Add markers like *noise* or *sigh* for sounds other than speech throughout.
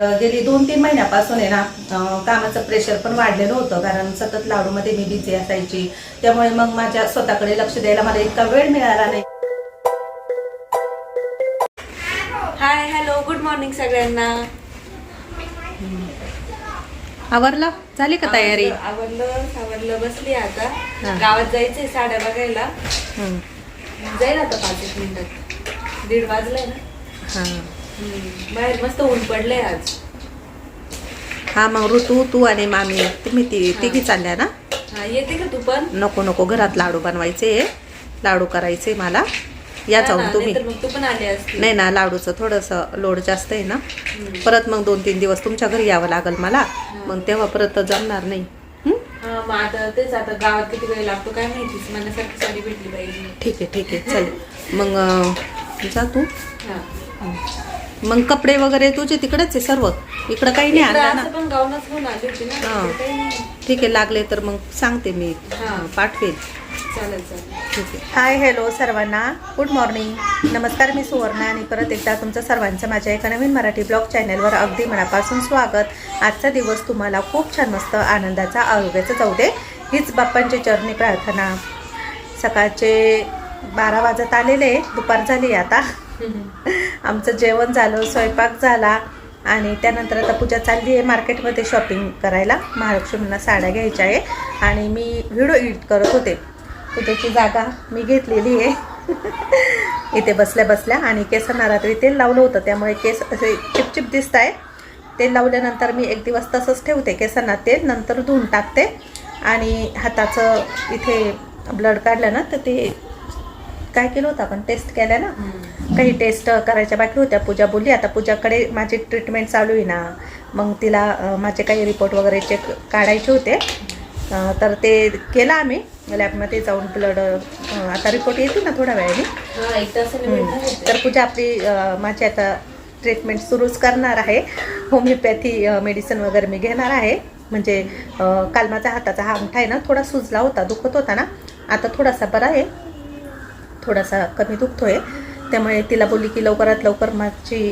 गेली दोन तीन महिन्यापासून आहे ना कामाचं प्रेशर पण वाढलेलं होतं. कारण सतत लाडूमध्ये मी बिझी असायची. त्यामुळे मग माझ्या स्वतःकडे लक्ष द्यायला मला इतका वेळ मिळाला नाही. हाय हॅलो गुड मॉर्निंग सगळ्यांना. आवरलं? झाली का तयारी? आवरलं आवरलं बसली आता. गावात जायचंय साड्या बघायला. हं, जाईल आता पाच एक मिनिटात दीड वाजलाय ना. हां. बाहेर मस्त ऊन पडलंय आज. हा मग ऋतू तू आणि मामी तुम्ही ती तिघी चालल्या ना? हा येते का तू पण? नको नको घरात लाडू बनवायचे. लाडू करायचे मला. या जाऊन तुम्ही. नाहीतर मग तू पण आली असती. नाही ना लाडूचं थोडंसं लोड जास्त आहे ना. हम्म. परत मग दोन तीन दिवस तुमच्या घरी यावं लागेल मला. मग तेव्हा परत जमणार नाही. हं? हा मग आता तेच आता गावात किती वेळ लागतो काय माहितीच मनासारखी साडी भेटली पाहिजे. ठीक आहे ठीक आहे. चल. मग अं, जा तू. हा. मग कपडे वगैरे तुझे तिकडेच आहे सर्व. इकडं काही नाही आणलं ना. हा. ठीक आहे लागले तर मग सांगते मी. हा. चालेल ठीक आहे. हाय हॅलो सर्वांना. गुड मॉर्निंग नमस्कार मी सुवर्णा आणि परत एकदा तुमचं सर्वांचं माझ्या एका नवीन मराठी ब्लॉग चॅनलवर अगदी मनापासून स्वागत. आजचा दिवस तुम्हाला खूप छान मस्त आनंदाचा आरोग्याचा जाऊ दे. हीच बाप्पांची चरणी प्रार्थना. सकाळचे बारा वाजत आलेले दुपार झाली आता. *laughs* आमचं जेवण झालं स्वयंपाक झाला आणि त्यानंतर आता पूजा चालली आहे मार्केटमध्ये शॉपिंग करायला. महालक्ष्मींना साड्या घ्यायच्या आहे आणि मी व्हिडिओ एडिट करत होते. पूजेची जागा मी घेतलेली आहे. *laughs* इथे बसल्या बसल्या आणि केसांना रात्री तेल लावलं होतं. त्यामुळे केस असे चिपचिप दिसत आहे. तेल लावल्यानंतर मी एक दिवस तसंच ठेवते केसांना तेल नंतर धुवून टाकते आणि हाताचं इथे ब्लड काढलं ना तर ते काय केलं होतं आपण? टेस्ट केल्या ना? काही टेस्ट करायच्या बाकी होत्या. पूजा बोलली आता पूजाकडे माझी ट्रीटमेंट चालू आहे ना. मग तिला माझे काही रिपोर्ट वगैरे चेक काढायचे होते. तर ते केलं आम्ही. लॅबमध्ये जाऊन ब्लड आता रिपोर्ट येतील ना थोड्या वेळाने. हा. तर पूजा आपली माझी आता ट्रीटमेंट सुरूच करणार आहे. होमिओपॅथी मेडिसिन वगैरे मी घेणार आहे. म्हणजे काल माझा हाताचा हा अंगठा आहे ना थोडा सुजला होता दुखत होता ना. आता थोडासा बरा आहे. थोडासा कमी दुखतोय. त्यामुळे तिला बोलली की लवकरात लवकर माझी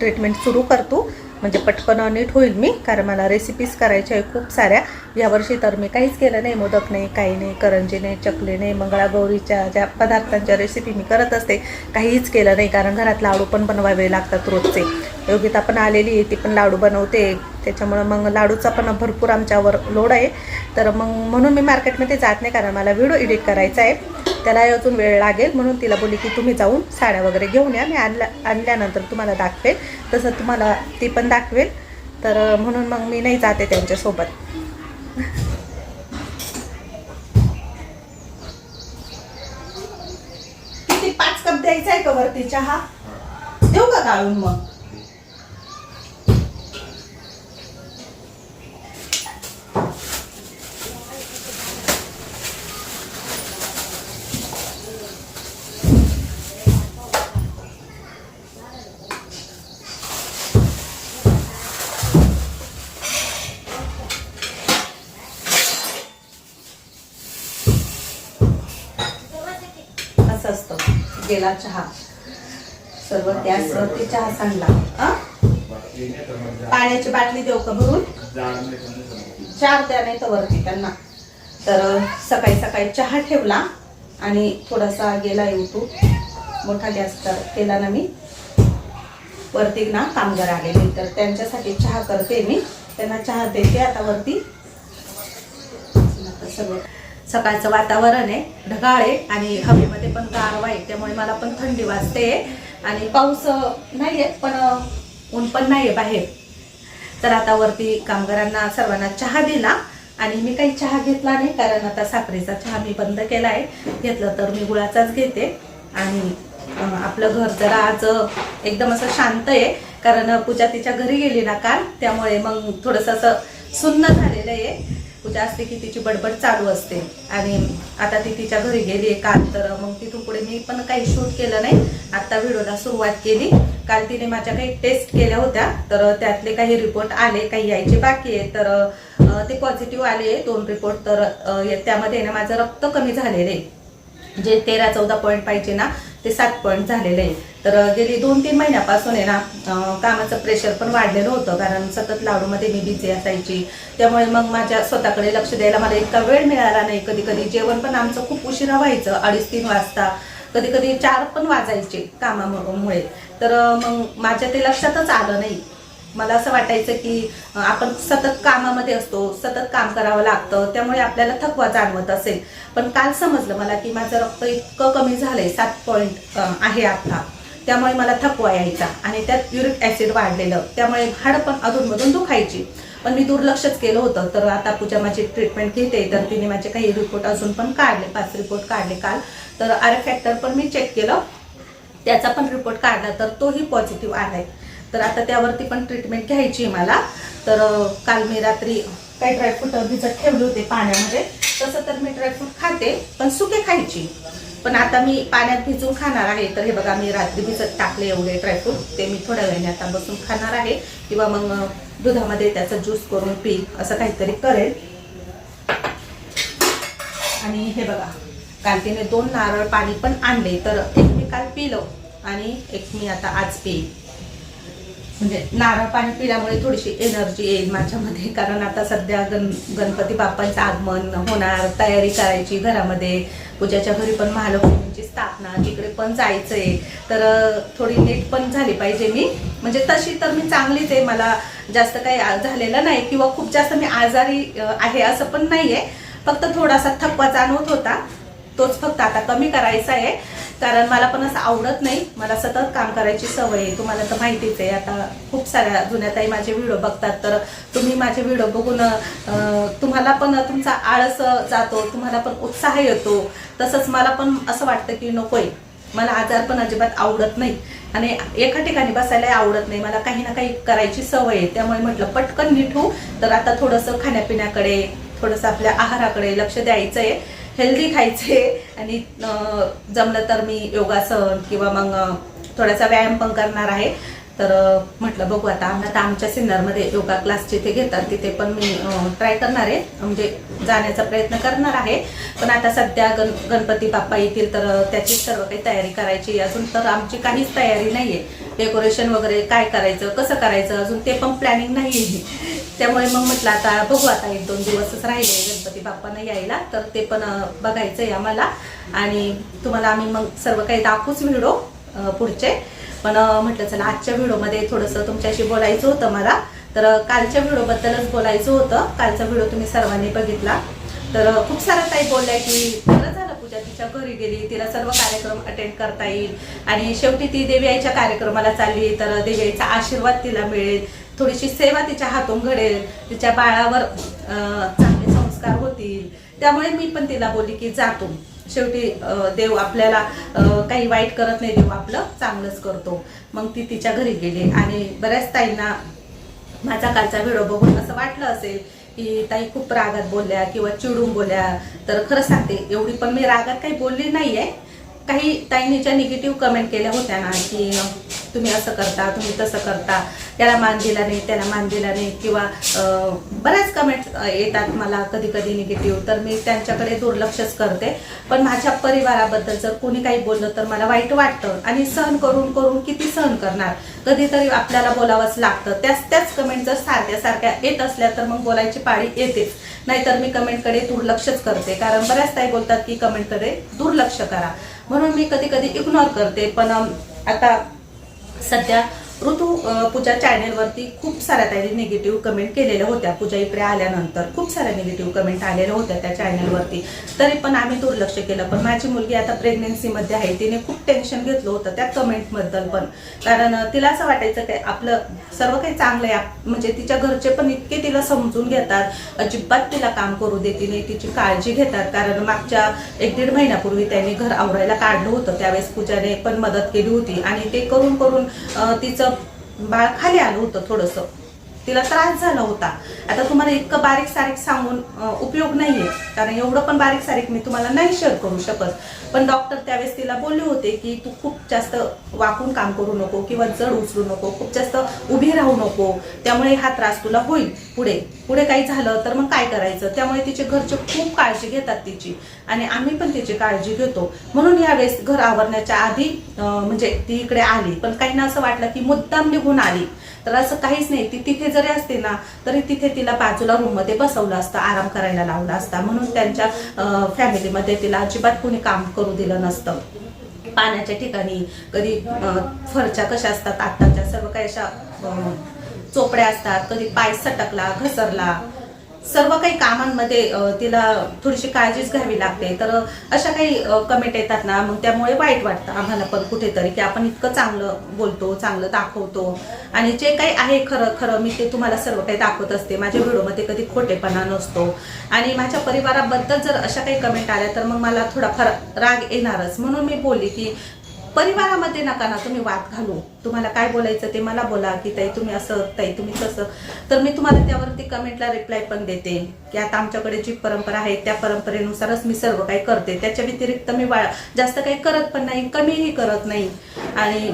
ट्रीटमेंट सुरू करतो. म्हणजे पटकन नीट होईल मी कारण मला रेसिपीज करायच्या आहे खूप साऱ्या. यावर्षी तर मी काहीच केलं नाही मोदक नाही काही नाही करंजी नाही चकली नाही मंगळागौरीच्या ज्या पदार्थांच्या रेसिपी मी करत असते काहीच केलं नाही. कारण घरात लाडू पण बनवावे लागतात रोजचे. योगिता पण आलेली आहे ती पण लाडू बनवते. त्याच्यामुळं मग लाडूचा पण भरपूर आमच्यावर लोड आहे. तर मग म्हणून मी मार्केटमध्ये जात नाही कारण मला व्हिडिओ एडिट करायचा आहे. त्याला अजून वेळ लागेल म्हणून तिला बोलली की तुम्ही जाऊन साड्या वगैरे घेऊन या. मी आणल्या आणल्यानंतर तुम्हाला दाखवेल. तसं तुम्हाला ती पण दाखवेल. तर म्हणून मग मी नाही जाते त्यांच्यासोबत. किती पाच कप द्यायचा आहे का वरती चहा? देऊ का गाळून मग असं असतं गेला चहा. सर्व गॅसवरती चहा सांडला? पाण्याची बाटली देऊ का भरून? चार द्या नाही तर वरती त्यांना. तर सकाळी सकाळी चहा ठेवला आणि थोडासा गेला येऊ मोठा गॅस कर केला ना मी. वरती ना कामगार आलेले तर त्यांच्यासाठी चहा करते मी. त्यांना चहा देते. आता वरती. सगळं सकाळचं वातावरण आहे ढगाळ आहे आणि हवेमध्ये पण गारवा आहे त्यामुळे मला पण थंडी वाजते आणि पाऊस नाही आहे पण ऊन पण नाही आहे बाहेर. तर आता वरती कामगारांना सर्वांना चहा दिला आणि मी काही चहा घेतला नाही कारण आता साखरेचा चहा मी बंद केला आहे. घेतलं तर मी गुळाचाच घेते. आणि आपलं घर जरा आज एकदम असं शांत आहे कारण पूजा तिच्या घरी गेली ना काल त्यामुळे मग थोडंसं असं सुन्न झालेलं आहे. पूजा असते की तिची बडबड चालू असते. आणि आता ती तिच्या घरी गेली आहे काल तर मग तिथून पुढे मी पण काही शूट केलं नाही. आता व्हिडिओला सुरुवात केली. काल तिने माझ्या काही टेस्ट केल्या होत्या तर त्यातले काही रिपोर्ट आले काही यायचे बाकी आहे. तर ते पॉझिटिव्ह आले दोन रिपोर्ट. तर त्यामध्ये ना माझं रक्त कमी झालेलं आहे. जे तेरा चौदा पॉईंट पाहिजे ना ते सात पॉईंट झालेले आहे तर गेली दोन तीन महिन्यापासून आहे ना कामाचं प्रेशर पण वाढलेलं होतं. कारण सतत लाडूमध्ये मी बिझी असायची. त्यामुळे मग माझ्या स्वतःकडे लक्ष द्यायला मला इतका वेळ मिळाला नाही. कधी कधी जेवण पण आमचं खूप उशिरा व्हायचं अडीच तीन वाजता. कधी कधी चार पण वाजायचे कामामुळे. तर मग माझ्या ते लक्षातच आलं नाही. मला असं वाटायचं की आपण सतत कामामध्ये असतो सतत काम करावं लागतं त्यामुळे आपल्याला थकवा जाणवत असेल. पण काल समजलं मला की माझं रक्त इतकं कमी झालंय सात पॉईंट आहे आता. त्यामुळे मला थकवा यायचा आणि त्यात युरिक ॲसिड वाढलेलं. त्यामुळे हाड पण अधूनमधून दुखायची. पण मी दुर्लक्षच केलं होतं. तर आता पूजा माझी ट्रीटमेंट घेते. तर तिने माझे काही रिपोर्ट अजून पण काढले. पाच रिपोर्ट काढले काल. तर आर फॅक्टर पण मी चेक केलं. त्याचा पण रिपोर्ट काढला. तर तोही पॉझिटिव्ह आलाय. तर आता त्यावरती पण ट्रीटमेंट घ्यायची आहे मला. तर काल मी रात्री काही ड्रायफ्रूट भिजत ठेवले होते पाण्यामध्ये. तसं तर मी ड्रायफ्रूट खाते पण सुके खायची. पण आता मी पाण्यात भिजून खाणार आहे. तर हे बघा मी रात्री भिजत टाकले एवढे ड्रायफ्रूट ते मी थोड्या वेळाने आता बसून खाणार आहे. किंवा मग दुधामध्ये त्याचा ज्यूस करून पी असं काहीतरी करेल. आणि हे बघा काल तिने दोन नारळ पाणी पण आणले. तर एक मी काल पिलं आणि एक मी आता आज पिईल म्हणजे नारळ पाणी पिल्यामुळे थोडीशी एनर्जी येईल माझ्यामध्ये. कारण आता सध्या गण गणपती बाप्पांचं आगमन होणार तयारी करायची घरामध्ये. पूजाच्या घरी पण महालक्ष्मीची स्थापना तिकडे पण जायचं आहे तर थोडी नीट पण झाली पाहिजे मी. म्हणजे तशी तर मी चांगलीच आहे. मला जास्त काही झालेलं नाही किंवा खूप जास्त मी आजारी आहे असं पण नाहीये. फक्त थोडासा थकवा जाणवत होता. तोच फक्त आता कमी करायचा आहे. कारण मला पण असं आवडत नाही. मला सतत काम करायची सवय आहे. तुम्हाला तर माहितीच आहे. आता खूप साऱ्या जुन्या ताई माझे व्हिडिओ बघतात. तर तुम्ही माझे व्हिडिओ बघून तुम्हाला पण तुमचा आळस जातो. तुम्हाला पण उत्साह येतो. तसंच मला पण असं वाटतं की नकोय. मला आजार पण अजिबात आवडत नाही आणि एका ठिकाणी बसायला आवडत नाही. मला काही ना काही करायची सवय आहे. त्यामुळे म्हटलं पटकन निठू. तर आता थोडंसं खाण्यापिण्याकडे थोडंसं आपल्या आहाराकडे लक्ष द्यायचं आहे हेल्दी खायचे आणि जमलं तर मी योगासन किंवा मग थोडासा व्यायाम पण करणार आहे. तर म्हटलं बघू आता आता आमच्या सिन्नरमध्ये योगा क्लास जिथे घेतात तिथे पण मी ट्राय करणार आहे. म्हणजे जाण्याचा प्रयत्न करणार आहे. पण आता सध्या गण गणपती बाप्पा येतील तर त्याची सर्व काही तयारी करायची अजून तर आमची काहीच तयारी नाही आहे डेकोरेशन वगैरे काय करायचं कसं करायचं अजून ते पण प्लॅनिंग नाही आहे त्यामुळे मग म्हटलं आता बघू आता एक दोन दिवसच राहिले गणपती बाप्पांना यायला तर ते पण बघायचं आहे आम्हाला. आणि तुम्हाला आम्ही मग सर्व काही दाखवूच व्हिडिओ पुढचे. पण म्हटलं चला आजच्या व्हिडिओमध्ये थोडंसं तुमच्याशी बोलायचं होतं मला. तर कालच्या व्हिडिओबद्दलच बोलायचं होतं. कालचा व्हिडिओ तुम्ही सर्वांनी बघितला. तर खूप सारं काही बोललंय की बरं झालं पूजा तिच्या घरी गेली तिला सर्व कार्यक्रम अटेंड करता येईल. आणि शेवटी ती देवी आईच्या कार्यक्रमाला चालली तर देवी आईचा आशीर्वाद तिला मिळेल. थोडीशी सेवा तिच्या हातून घडेल तिच्या बाळावर अं, चांगले संस्कार होतील. त्यामुळे मी पण तिला बोलली की जातो. शेवटी देव आपल्याला काही वाईट करत नाही देव आपलं चांगलंच करतो. मग ती तिच्या घरी गेली आणि बऱ्याच ताईंना माझा कालचा व्हिडिओ बघून असं वाटलं असेल की ताई खूप रागात बोलल्या किंवा चिडून बोलल्या. तर खरं सांगते एवढी पण मी रागात काही बोलली नाहीये. काही ताईंनी ज्या निगेटिव्ह कमेंट केल्या होत्या ना की तुम्ही असं करता तुम्ही तसं करता त्याला मान दिला नाही त्याला मान दिला नाही किंवा बऱ्याच कमेंट येतात मला कधी कधी निगेटिव्ह तर मी त्यांच्याकडे दुर्लक्षच करते. पण माझ्या परिवाराबद्दल जर कोणी काही बोललं तर मला वाईट वाटतं. आणि सहन करून करून किती सहन करणार? कधीतरी आपल्याला बोलावंच लागतं. त्याच त्याच कमेंट जर सारख्या सारख्या येत असल्या तर मग बोलायची पाळी येतेच. नाहीतर मी कमेंटकडे दुर्लक्षच करते. कारण बऱ्याच ताई बोलतात की कमेंटकडे दुर्लक्ष करा. म्हणून मी कधी कधी इग्नोर करते. पण आता सध्या ऋतू पूजा चॅनेलवरती खूप साऱ्या त्यांनी निगेटिव्ह कमेंट केलेल्या होत्या. पूजा इकडे आल्यानंतर खूप साऱ्या निगेटिव्ह कमेंट आलेल्या होत्या त्या चॅनेलवरती तरी पण आम्ही दुर्लक्ष केलं. पण माझी मुलगी आता प्रेग्नेन्सीमध्ये आहे. तिने खूप टेन्शन घेतलं होतं त्या कमेंटबद्दल पण. कारण तिला असं वाटायचं काय आपलं सर्व काही चांगलं आहे. आप- म्हणजे तिच्या घरचे पण इतके तिला समजून घेतात. अजिबात तिला काम करू देते नाही. तिची काळजी घेतात. कारण मागच्या एक दीड महिन्यापूर्वी त्यांनी घर आवरायला काढलं होतं. त्यावेळेस पूजाने पण मदत केली होती. आणि ते करून करून तिचं बाळ खाली आलं होतं थोडंसं. तिला त्रास झाला होता. आता तुम्हाला इतकं बारीक सारीक सांगून उपयोग नाहीये. कारण एवढं पण बारीक सारीक मी तुम्हाला नाही शेअर करू शकत. पण डॉक्टर त्यावेळेस तिला बोलले होते की तू खूप जास्त वाकून काम करू नको किंवा जड उचलू नको खूप जास्त उभी राहू नको. त्यामुळे हा त्रास तुला होईल. पुढे पुढे काही झालं तर मग काय करायचं? त्यामुळे तिचे घरचे खूप काळजी घेतात तिची. आणि आम्ही पण तिची काळजी घेतो. म्हणून यावेळेस घर आवरण्याच्या आधी म्हणजे ती इकडे आली. पण काहींना असं वाटलं की मुद्दाम निघून आली. तर असं काहीच नाही. ती तिथे जरी असते ना तरी तिथे तिला बाजूला रूममध्ये बसवलं असतं आराम करायला लावला असता. म्हणून त्यांच्या फॅमिलीमध्ये तिला अजिबात कोणी काम करू दिलं नसतं. पाण्याच्या ठिकाणी कधी फरच्या कशा असतात आत्ताच्या सर्व काही अशा चोपड्या असतात. कधी पाय सटकला घसरला सर्व काही कामांमध्ये तिला थोडीशी काळजीच घ्यावी लागते. तर अशा काही कमेंट येतात ना मग त्यामुळे वाईट वाटतं आम्हाला पण कुठेतरी की आपण इतकं चांगलं बोलतो चांगलं दाखवतो. आणि जे काही आहे खरं खरं मी ते तुम्हाला सर्व काही दाखवत असते. माझ्या व्हिडिओमध्ये कधी खोटेपणा नसतो. आणि माझ्या परिवाराबद्दल जर अशा काही कमेंट आल्या तर मग मला थोडा फर राग येणारच. म्हणून मी बोलली की परिवारामध्ये नका ना तुम्ही वाद घालू. तुम्हाला काय बोलायचं ते मला बोला की ताई तुम्ही असं ताई तुम्ही तसं. तर मी तुम्हाला त्यावरती कमेंटला रिप्लाय पण देते की आता आमच्याकडे जी परंपरा आहे त्या परंपरेनुसारच मी सर्व काही करते. त्याच्या व्यतिरिक्त मी वा जास्त काही करत पण नाही कमीही करत नाही. आणि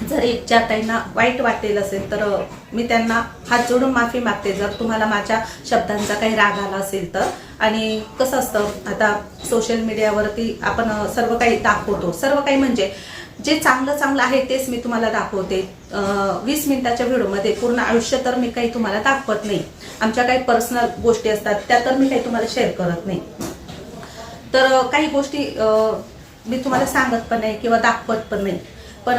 जर इच्छा ज्या ताईंना वाईट वाटेल असेल तर मी त्यांना हात जोडून माफी मागते. जर तुम्हाला माझ्या शब्दांचा काही राग आला असेल तर. आणि कसं असतं आता सोशल मीडियावरती आपण सर्व काही दाखवतो. सर्व काही म्हणजे जे चांगलं चांगलं आहे तेच मी तुम्हाला दाखवते. वीस मिनिटाच्या व्हिडिओमध्ये पूर्ण आयुष्य तर मी काही तुम्हाला दाखवत नाही. आमच्या काही पर्सनल गोष्टी असतात त्या तर मी काही तुम्हाला शेअर करत नाही. तर काही गोष्टी मी तुम्हाला सांगत पण नाही किंवा दाखवत पण नाही. पण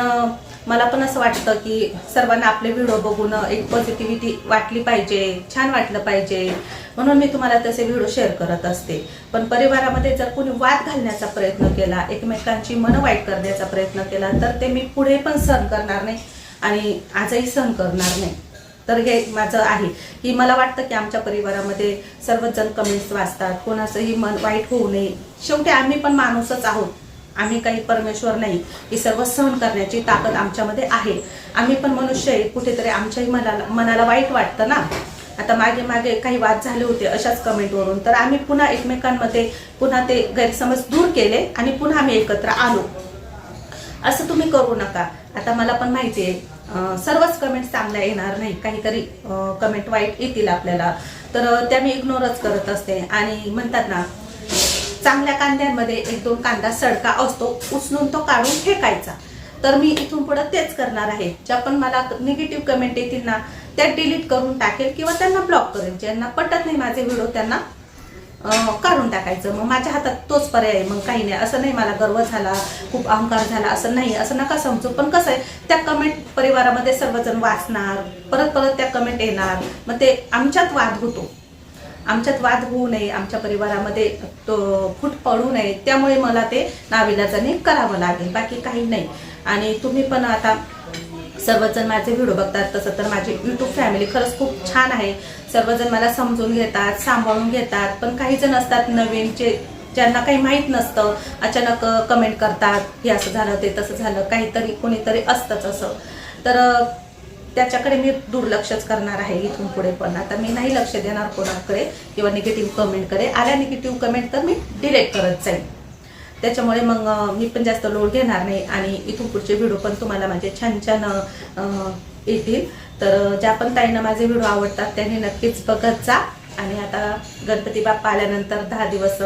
मला पण असं वाटतं की सर्वांना आपले व्हिडिओ बघून एक पॉझिटिव्हिटी वाटली पाहिजे छान वाटलं पाहिजे. म्हणून मी तुम्हाला तसे व्हिडिओ शेअर करत असते. पण परिवारामध्ये जर कोणी वाद घालण्याचा प्रयत्न केला एकमेकांची मन वाईट करण्याचा प्रयत्न केला तर ते मी पुढे पण सहन करणार नाही आणि आजही सहन करणार नाही. तर हे माझं आहे. की मला वाटतं की आमच्या परिवारामध्ये सर्वच जण कमेंट्स वाचतात कोणाचंही मन वाईट होऊ नये. शेवटी आम्ही पण माणूसच आहोत. आम्ही काही परमेश्वर नाही ही सर्व सहन करण्याची ताकद आमच्यामध्ये आहे. आम्ही पण मनुष्य आहे कुठेतरी आमच्याही मनाला मनाला वाईट वाटतं ना? आता मागे मागे काही वाद झाले होते अशाच कमेंटवरून तर आम्ही पुन्हा एकमेकांमध्ये पुन्हा ते गैरसमज दूर केले आणि पुन्हा आम्ही एकत्र आलो. असं तुम्ही करू नका. आता मला पण माहिती आहे सर्वच कमेंट चांगल्या येणार नाही. काहीतरी कमेंट वाईट येतील आपल्याला. तर त्या मी इग्नोरच करत असते. आणि म्हणतात ना चांगल्या कांद्यांमध्ये एक दोन कांदा सडका असतो उचलून तो काढून फेकायचा. तर मी इथून पुढे तेच करणार आहे. ज्या पण मला निगेटिव्ह कमेंट येतील ना त्या डिलीट करून टाकेल किंवा त्यांना ब्लॉक करेल. ज्यांना पटत नाही माझे व्हिडिओ त्यांना काढून टाकायचं. मग माझ्या हातात तोच पर्याय आहे. मग काही नाही. असं नाही मला गर्व झाला खूप अहंकार झाला असं नाही. असं नका समजू. पण कसं आहे त्या कमेंट परिवारामध्ये सर्वजण वाचणार. परत परत त्या कमेंट येणार. मग ते आमच्यात वाद होतो. आमच्यात वाद होऊ नये आमच्या परिवारामध्ये तो फूट पडू नये त्यामुळे मला ते नाविलाजाने करावं लागेल बाकी काही नाही. आणि तुम्ही पण आता सर्वजण माझे व्हिडिओ बघतात तसं तर माझी युट्यूब फॅमिली खरंच खूप छान आहे. सर्वजण मला समजून घेतात सांभाळून घेतात पण काही जण असतात नवीनचे ज्यांना काही माहीत नसतं अचानक कमेंट करतात हे असं झालं ते तसं झालं काहीतरी कोणीतरी असतंच असं. तर त्याच्याकडे मी दुर्लक्षच करणार आहे इथून पुढे पण. आता मी नाही लक्ष देणार कोणाकडे किंवा निगेटिव्ह कमेंटकडे आल्या निगेटिव्ह कमेंट तर मी डिलेक्ट करत जाईल त्याच्यामुळे मग मी पण जास्त लोड घेणार नाही आणि इथून पुढचे व्हिडिओ पण तुम्हाला माझे छान छान येतील. तर ज्या पण ताईंना माझे व्हिडिओ आवडतात त्यांनी नक्कीच बघत जा. आणि आता गणपती बाप्पा आल्यानंतर दहा दिवस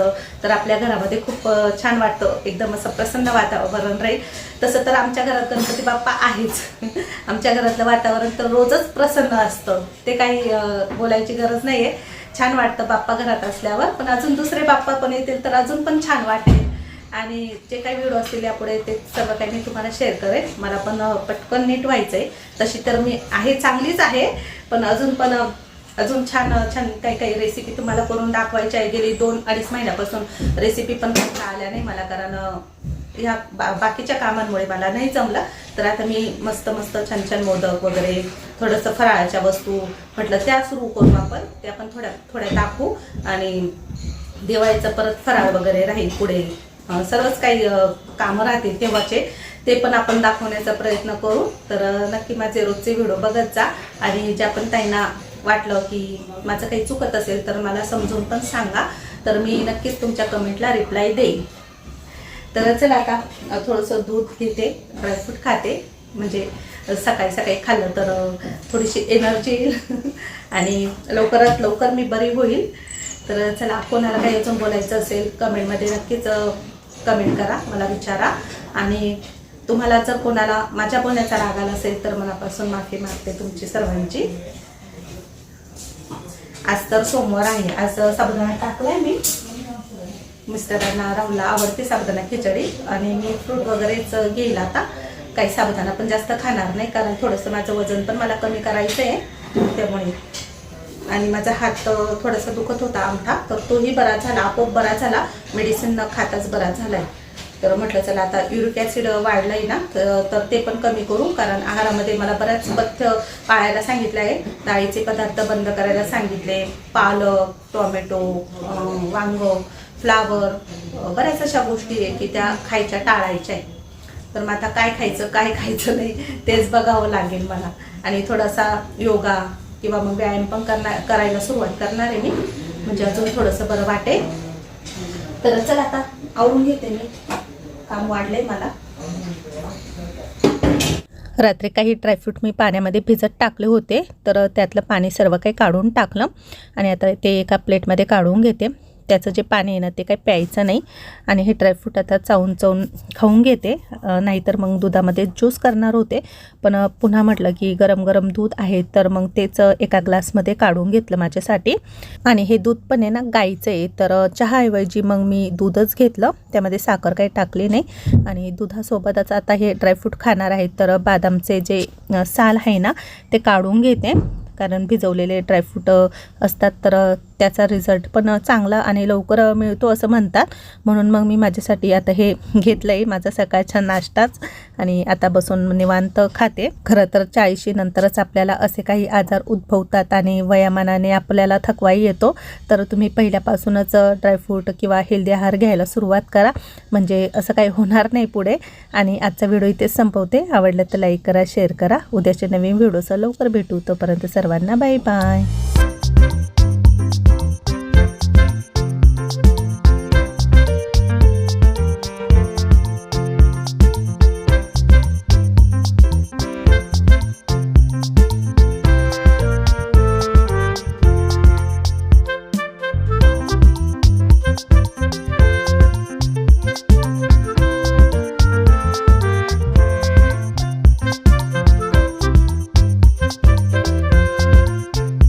तर आपल्या घरामध्ये खूप छान वाटतं. एकदम असं प्रसन्न वातावरण राहील. तसं तर आमच्या घरात गणपती बाप्पा आहेच. *laughs* आमच्या घरातलं वातावरण तर रोजच प्रसन्न असतं. ते काही बोलायची गरज नाही आहे छान वाटतं बाप्पा घरात असल्यावर. पण अजून दुसरे बाप्पा पण येतील तर अजून पण छान वाटेल. आणि जे काही व्हिडिओ असतील यापुढे ते सर्व काही मी तुम्हाला शेअर करेन. मला पण पटकन नीट व्हायचं आहे तशी तर मी आहे चांगलीच आहे. पण अजून पण अजून छान छान काही काही रेसिपी तुम्हाला करून दाखवायची आहे. गेली दोन अडीच महिन्यापासून रेसिपी पण करता आल्या नाही मला कारण ह्या बा बाकीच्या कामांमुळे मला नाही जमलं. तर आता मी मस्त मस्त छान छान मोदक वगैरे थोडंसं फराळाच्या वस्तू म्हटलं त्या सुरू करू आपण. त्या पण थोड्या थोड्या टाकू आणि दिवाळीचं परत फराळ वगैरे राहील पुढे. सर्वच काही कामं राहतील तेव्हाचे. ते पण आपण दाखवण्याचा प्रयत्न करू. तर नक्की माझे रोजचे व्हिडिओ बघत जा. आणि ज्या पण त्यांना वाटलं की माझं काही चुकत असेल तर मला समजून पण सांगा. तर मी नक्कीच तुमच्या कमेंटला रिप्लाय देईन. तर चला आता थोडंसं दूध घेते ड्रायफ्रूट खाते. म्हणजे सकाळी सकाळी खाल्लं तर थोडीशी एनर्जी येईल *laughs* आणि लवकरात लवकर मी बरी होईल. तर चला कोणाला काही अजून बोलायचं असेल कमेंटमध्ये नक्कीच कमेंट करा मला विचारा. आणि तुम्हाला जर कोणाला माझ्या बोलण्याचा राग आला असेल तर मनापासून माफी मागते तुमची सर्वांची. आज तर सोमवार आहे. आज साबुदाणा टाकलाय मी. मिस्टरांना राहुलला आवडते साबुदाणा खिचडी आणि मी फ्रूट वगैरेच घेईल आता. काही साबुदाणा पण जास्त खाणार नाही कारण थोडंसं माझं वजन पण मला कमी करायचं आहे त्यामुळे. आणि माझा हात थोडासा दुखत होता आमठा तर तोही बरा झाला आपोआप बरा झाला. मेडिसिन न खाताच बरा झालाय. तर म्हटलं चला आता युरिक ॲसिड वाढलं आहे ना तर तर ते पण कमी करू कारण आहारामध्ये मला बऱ्याच पथ्य पाळायला सांगितलं आहे. डाळीचे पदार्थ बंद करायला सांगितले पालक टोमॅटो वांग फ्लावर बऱ्याच अशा गोष्टी आहे की त्या खायच्या टाळायच्या आहे. तर मग आता काय खायचं काय खायचं नाही तेच बघावं लागेल मला. आणि थोडासा योगा किंवा मग व्यायाम पण करणार करायला सुरुवात करणार आहे मी. म्हणजे अजून थोडंसं बरं वाटेल. तर चला आता आवरून घेते मी. काम वाढलंय मला. रात्री काही ड्रायफ्रूट मी पाण्यामध्ये भिजत टाकले होते तर त्यातलं पाणी सर्व काही काढून टाकलं. आणि आता ते एका प्लेटमध्ये काढून घेते. त्याचं जे पाणी आहे ना ते काही प्यायचं नाही. आणि हे ड्रायफ्रूट आता चावून चावून खाऊन घेते. नाहीतर मग दुधामध्ये ज्यूस करणार होते. पण पुन्हा म्हटलं की गरम गरम दूध आहे तर मग तेच एका ग्लासमध्ये काढून घेतलं माझ्यासाठी. आणि हे दूध पण आहे ना गाईचं आहे. तर चहाऐवजी मग मी दूधच घेतलं. त्यामध्ये साखर काही टाकली नाही. आणि दुधासोबतच आता हे ड्रायफ्रूट खाणार आहेत तर बादामचे जे साल आहे ना ते काढून घेते. कारण भिजवलेले ड्रायफ्रूट असतात तर त्याचा रिझल्ट पण चांगला आणि लवकर मिळतो असं म्हणतात. म्हणून मग मी माझ्यासाठी आता हे घेतलं आहे माझा सकाळचा नाश्ताच आणि आता बसून निवांत खाते. खरं तर चाळीशी नंतरच आपल्याला असे काही आजार उद्भवतात आणि वयामानाने आपल्याला थकवाही येतो. तर तुम्ही पहिल्यापासूनच ड्रायफ्रूट किंवा हेल्दी आहार घ्यायला सुरुवात करा. म्हणजे असं काही होणार नाही पुढे. आणि आजचा व्हिडिओ इथेच संपवते. आवडलं तर लाईक करा शेअर करा. उद्याच्या नवीन व्हिडिओचं लवकर भेटू. तोपर्यंत ಸರ್ವನ್ನ ಬೈ ಬಾಯ್